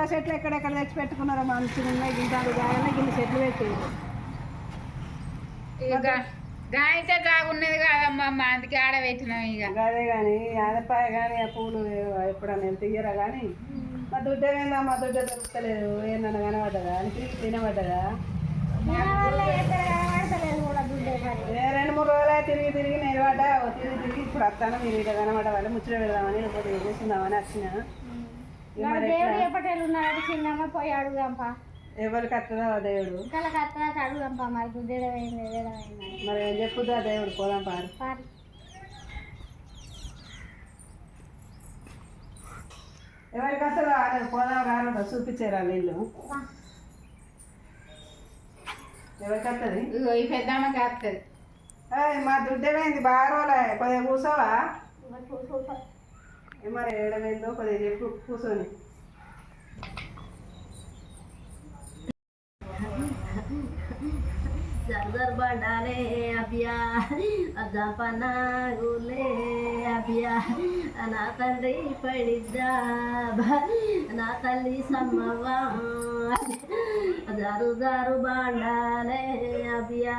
పూల చెట్లు ఎక్కడెక్కడ తెచ్చి పెట్టుకున్నారో మంచిగా ఉన్నాయి గింజాలు కాగానే గిన్నె చెట్లు పెట్టారు గాయతే జాగున్నది కాదమ్మా మా అందుకే ఆడ పెట్టినాం ఇక. అదే కానీ ఆనపాయ కానీ ఆ పూలు ఎప్పుడన్నా ఎంత తీయరా కానీ మా దుడ్డ మా దుడ్డ దొరుకుతలేదు. ఏందన్నా కనబడ్డదా? అని తిరిగి తినబడ్డదా? ఏ రెండు మూడు రోజులు తిరిగి తిరిగి నిలబడ్డా తిరిగి తిరిగి ఇప్పుడు వస్తాను మీరు ఇక్కడ కనబడ్డ వాళ్ళు ముచ్చట పెడదామని లేకపోతే కూర్చుందామని వచ్చిన దేవుడు? ఎప్పటి ఉన్నాడు చిన్నమ్మ పోయి అడుగుదాంపా. ఎవరికి వస్తుందో దేవుడు? అడుగుదాంపా మరి మరి. ఏం చెప్పుద్దా దేవుడు? పోదాం పారు. పారి. ఎవరికి వస్తుందో పోదాం చూపించారా నీళ్ళు ఎవరికి వస్తుంది ఇగో ఈ పెద్దమ్మకి వస్తుంది ఏయ్, మా దుడ్డేమైంది? బాగా రోజులే కొద్దిగా కూర్చోవా? మరి ఏడమైందో కొద్దిగా చెప్పు కూర్చొని జర్దర్ బండాలే అభియా అద్దపన గులే అభియా నా తండ్రి పడిద్దా నా తల్లి సమ్మవ్వా. జారు జారు బండాలే అభియా.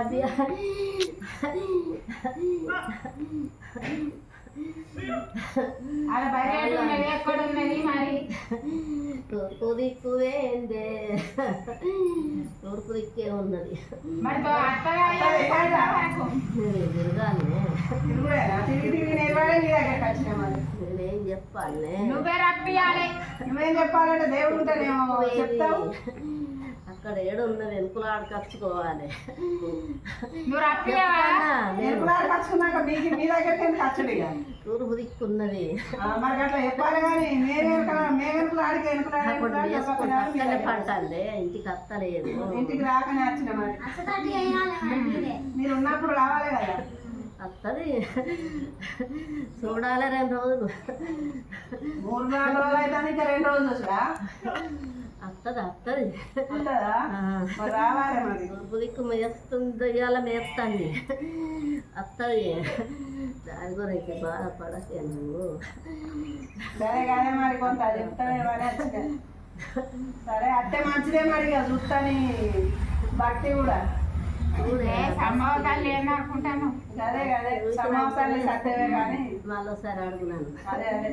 అభియా ఆడ బయట ఉన్నది ఎక్కడ ఉన్నది మరి తూర్పు దిక్కు వేందే తూర్పు దిక్కే ఉన్నది మరి తో అత్తగా నాకు నేను నువ్వే రప్పియాలి. నువ్వేం చెప్పాలంటే దేవుడు ఉంటేనేమో చెప్తావు. అక్కడ ఏడు ఉన్న వెనుకలు ఆడకచ్చుకోవాలి. తూర్పు దిక్కున్నది ఆ, మరి అట్లా చెప్పాలి కానీ మేము వెనుక మేము వెనుకలు ఆడికి వెనుకలు ఆడికి అప్పుడు వెనుకలు వేసుకుంటే ఆడికి అక్కడే చెప్పకుండా పంటాలే ఇంటికి అత్తలేదు. ఇంటికి రాకనే వచ్చిన మరి. ఉన్నప్పుడు రావాలి కదా. అత్తది. చూడాలి రెండు రోజులు. మూడు నాలుగు రోజులు అయితే ఇంకా రెండు రోజులు అత్తది అత్తది. దిక్కు మేస్తుంది ఇవాళ మేస్తుంది అత్తది. దాని గురించి బాధపడకే నువ్వు. సరే కానీ మరి కొంత సరే అట్టే మంచిదే మరి చూస్తాని భక్తి కూడా. చూడే. సంభవతాలు ఏమనుకుంటాను అదే. అదే సమాసాలు సత్యమే కానీ. మళ్ళీసారి అడుగునాను అదే అదే.